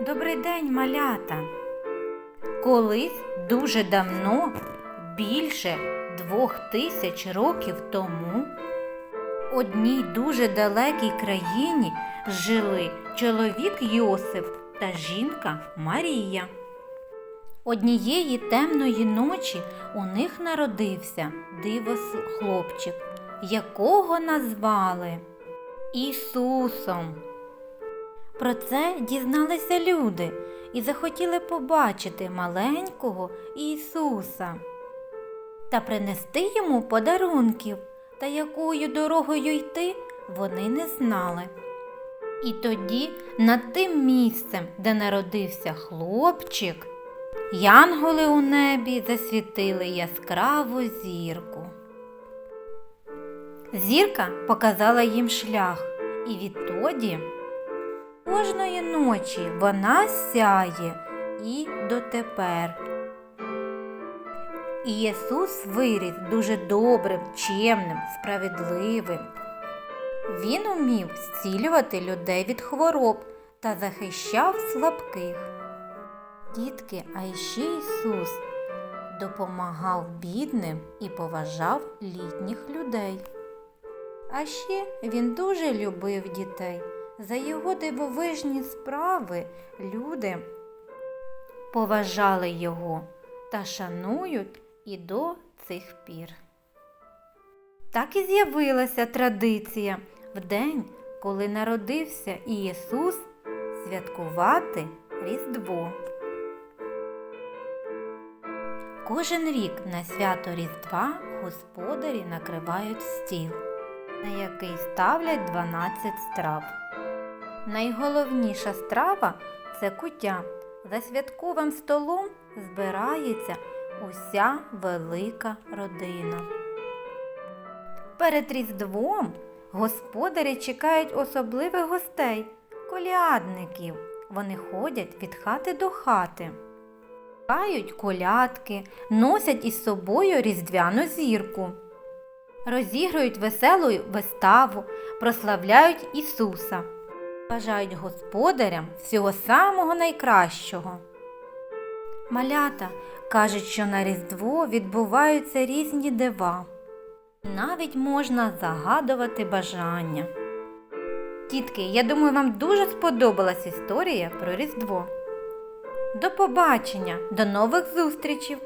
Добрий день, малята. Колись дуже давно, більше двох тисяч років тому, в одній дуже далекій країні жили чоловік Йосип та жінка Марія. Однієї темної ночі у них народився дивос хлопчик, якого назвали Ісусом. Про це дізналися люди і захотіли побачити маленького Ісуса та принести йому подарунків, та якою дорогою йти вони не знали. І тоді над тим місцем, де народився хлопчик, янголи у небі засвітили яскраву зірку. Зірка показала їм шлях, і відтоді кожної ночі вона сяє і дотепер. І Ісус виріс дуже добрим, чемним, справедливим. Він умів зцілювати людей від хвороб та захищав слабких. Дітки, а ще Ісус допомагав бідним і поважав літніх людей. А ще він дуже любив дітей. За його дивовижні справи люди поважали його та шанують і до цих пір. Так і з'явилася традиція в день, коли народився Ісус, святкувати Різдво. Кожен рік на свято Різдва господарі накривають стіл, на який ставлять 12 страв. Найголовніша страва це куття. За святковим столом збирається уся велика родина. Перед Різдвом господарі чекають особливих гостей, колядників. Вони ходять від хати до хати. Кають колядки, носять із собою різдвяну зірку. Розігрують веселу виставу, прославляють Ісуса. Бажають господарям всього самого найкращого. Малята кажуть, що на Різдво відбуваються різні дива. Навіть можна загадувати бажання. Тітки, я думаю, вам дуже сподобалась історія про Різдво. До побачення, до нових зустрічей!